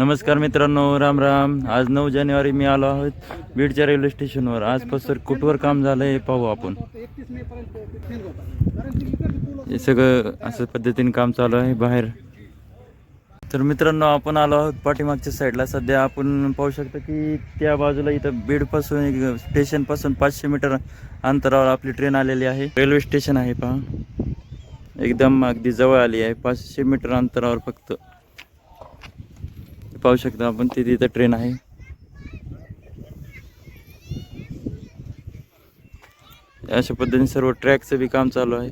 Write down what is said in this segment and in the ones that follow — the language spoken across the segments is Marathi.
नमस्कार मित्रांनो राम राम. आज नऊ जानेवारी मी आलो आहोत बीडच्या रेल्वे स्टेशनवर आजपासून कुठवर काम झालं हे पाहू आपण. हे सगळं असं पद्धतीने काम चालू आहे बाहेर. तर मित्रांनो आपण आलो आहोत पाठीमागच्या साईडला सध्या आपण पाहू शकतो की त्या बाजूला इथं बीडपासून एक स्टेशनपासून पाचशे मीटर अंतरावर आपली ट्रेन आलेली आहे. रेल्वे स्टेशन आहे पहा. एकदम अगदी जवळ आली आहे. पाचशे मीटर अंतरावर फक्त. पाहू शकता आपण ते तिथं ट्रेन आहे. अशा पद्धतीने सर्व ट्रॅकचं बी काम चालू आहे.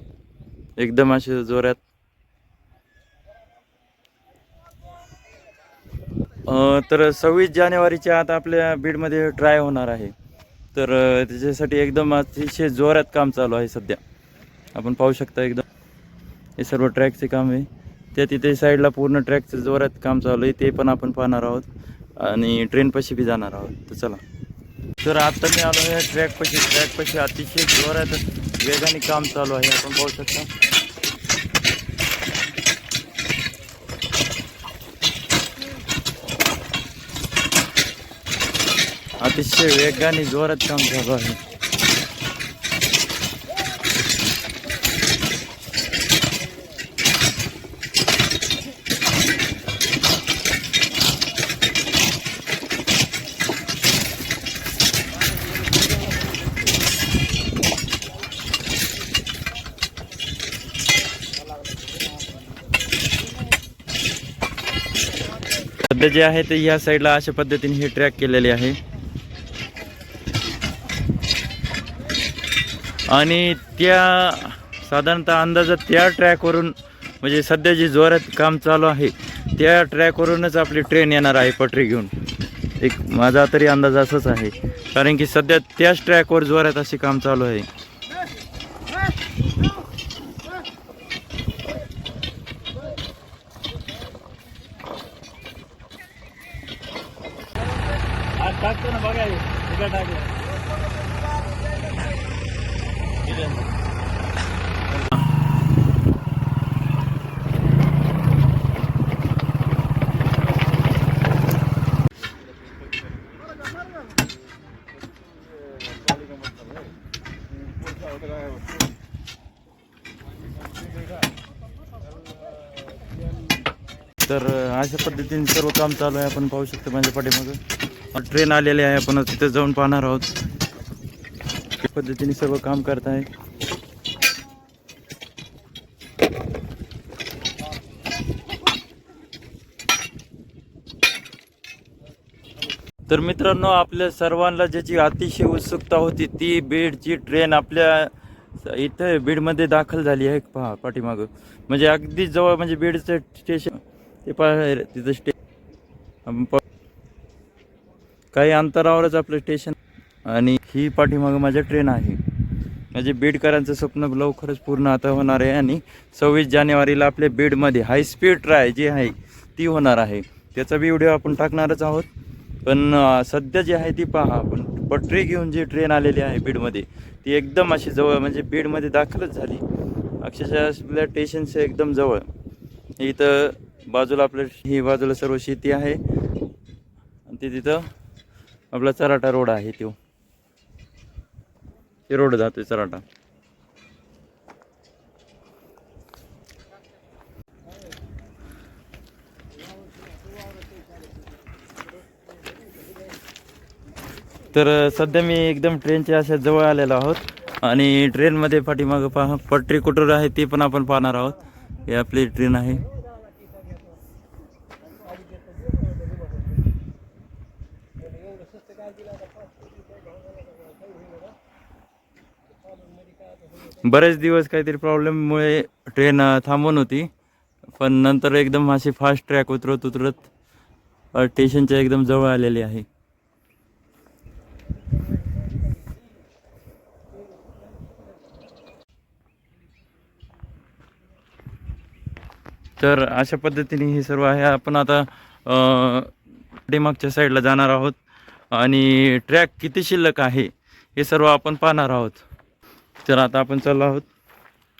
एकदम असे जोरात. तर सव्वीस जानेवारीच्या आता आपल्या बीडमध्ये ट्राय होणार आहे. तर त्याच्यासाठी एकदम अतिशय जोरात काम चालू आहे सध्या. आपण पाहू शकता एकदम. हे सर्व ट्रॅकचे काम आहे. त्या तिथे साईडला पूर्ण ट्रॅकचं जोरात काम चालू आहे ते पण आपण पाहणार आहोत. आणि ट्रेनपाशी बी जाणार आहोत. तर चला. तर आता मी आलो आहे ट्रॅकपाशी ट्रॅकपाशी अतिशय जोरात वेगाने काम चालू आहे. आपण पाहू शकता. अतिशय वेगाने जोरात काम चालू आहे. सध्या जे आहे ते ह्या साईडला अशा पद्धतीने हे ट्रॅक केलेले आहे. आणि त्या साधारणतः अंदाजात त्या ट्रॅकवरून म्हणजे सध्या जे जोरात काम चालू आहे त्या ट्रॅकवरूनच आपली ट्रेन येणार आहे पटरी घेऊन. एक माझा तरी अंदाज असाच आहे. कारण की सध्या त्याच ट्रॅकवर जोरात असे काम चालू आहे. बघा ना टाकलं तर अशा पद्धतीने सर्व काम चालू आहे. आपण पाहू शकतो माझ्या पाठीमागं. ट्रेन आलेली आहे आपण तिथे जाऊन पाहणार आहोत. त्या पद्धतीने सर्व काम करत आहे तर मित्रांनो आपल्या सर्वांना ज्याची अतिशय उत्सुकता होती ती बीडची ट्रेन आपल्या इथं बीडमध्ये दाखल झाली आहे. पहा पाठीमागं. म्हणजे अगदी जवळ म्हणजे बीडचं स्टेशन ते पहा तिथं स्टे काही अंतरावरच आपलं स्टेशन आणि ही पाठीमागं माझ्या ट्रेन आहे. म्हणजे बीडकरांचं स्वप्न लवकरच पूर्ण आता होणार आहे. आणि सव्वीस जानेवारीला आपल्या बीडमध्ये हाय स्पीड ट्राय जी आहे ती होणार आहे. त्याचा बी व्हिडिओ आपण टाकणारच आहोत. पण सध्या जी आहे ती पहा आपण. पटरी घेऊन जी ट्रेन आलेली आहे बीडमध्ये ती एकदम अशी जवळ म्हणजे बीडमध्ये दाखलच झाली. अक्षरशः आपल्या स्टेशनचं एकदम जवळ. इथं बाजूला आपलं ही बाजूला सर्व शेती आहे. आणि ते तिथं आपला चराटा रोड आहे तो. ते रोड जातोय चराटा. तर सध्या मी एकदम ट्रेनच्या अशा जवळ आलेलो आहोत. आणि ट्रेनमध्ये पाठीमागं पहा पटरी कुठं आहे ते पण आपण पाहणार आहोत. हे आपली ट्रेन आहे. बरेच दिवस काहीतरी प्रॉब्लेममुळे ट्रेन थांबून होती. पण नंतर एकदम अशी फास्ट ट्रॅक उतरत उतरत स्टेशनच्या एकदम जवळ आलेली आहे. तर अशा पद्धतीने हे सर्व आहे. आपण आता डेमागच्या साईडला जाणार आहोत. आणि ट्रॅक किती शिल्लक आहे हे सर्व आपण पाहणार आहोत. तर आता आपण चाललो आहोत.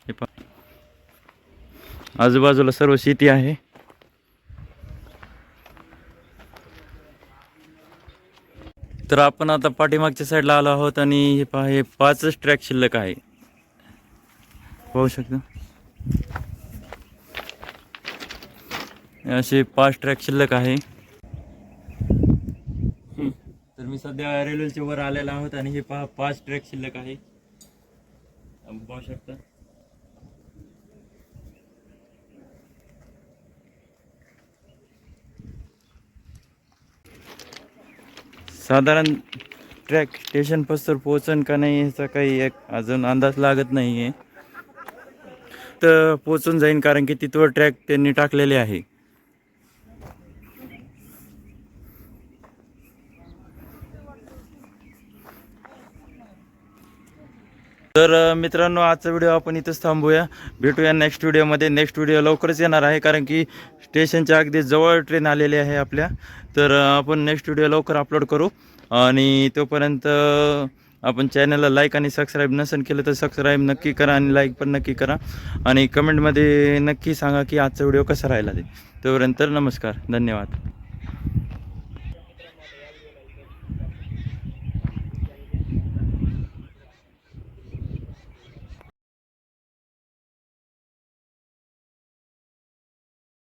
हे पहा. आजूबाजूला सर्व शेती आहे. तर आपण आता पाठीमागच्या साईडला आलो आहोत आणि हे पहा हे पाचच ट्रॅक शिल्लक आहे. पाहू शकता? असे पाच ट्रॅक शिल्लक आहे. तर मी सध्या रेल्वेच्या वर आलेला आहोत आणि हे पहा पाच ट्रॅक शिल्लक आहे. आपण पाहू शकता. साधारण ट्रॅक स्टेशन पस्तर पोहोचन का नाही याचा काही एक अजून अंदाज लागत नाही आहे तर पोचून जाईन कारण की तिथवर ट्रॅक त्यांनी टाकलेले आहे. तर मित्रांनो आजचा व्हिडिओ आपण इथंच थांबूया. भेटूया नेक्स्ट व्हिडिओमध्ये. नेक्स्ट व्हिडिओ लवकरच येणार आहे कारण की स्टेशनच्या अगदी जवळ ट्रेन आलेली आहे आपल्या. तर आपण नेक्स्ट व्हिडिओ लवकर अपलोड करू. आणि तोपर्यंत आपण चॅनलला लाईक आणि सबस्क्राईब नसेल केलं तर सबस्क्राईब नक्की करा आणि लाईक पण नक्की करा. आणि कमेंटमध्ये नक्की सांगा की आजचा व्हिडिओ कसा राहिला ते. तोपर्यंत नमस्कार. धन्यवाद.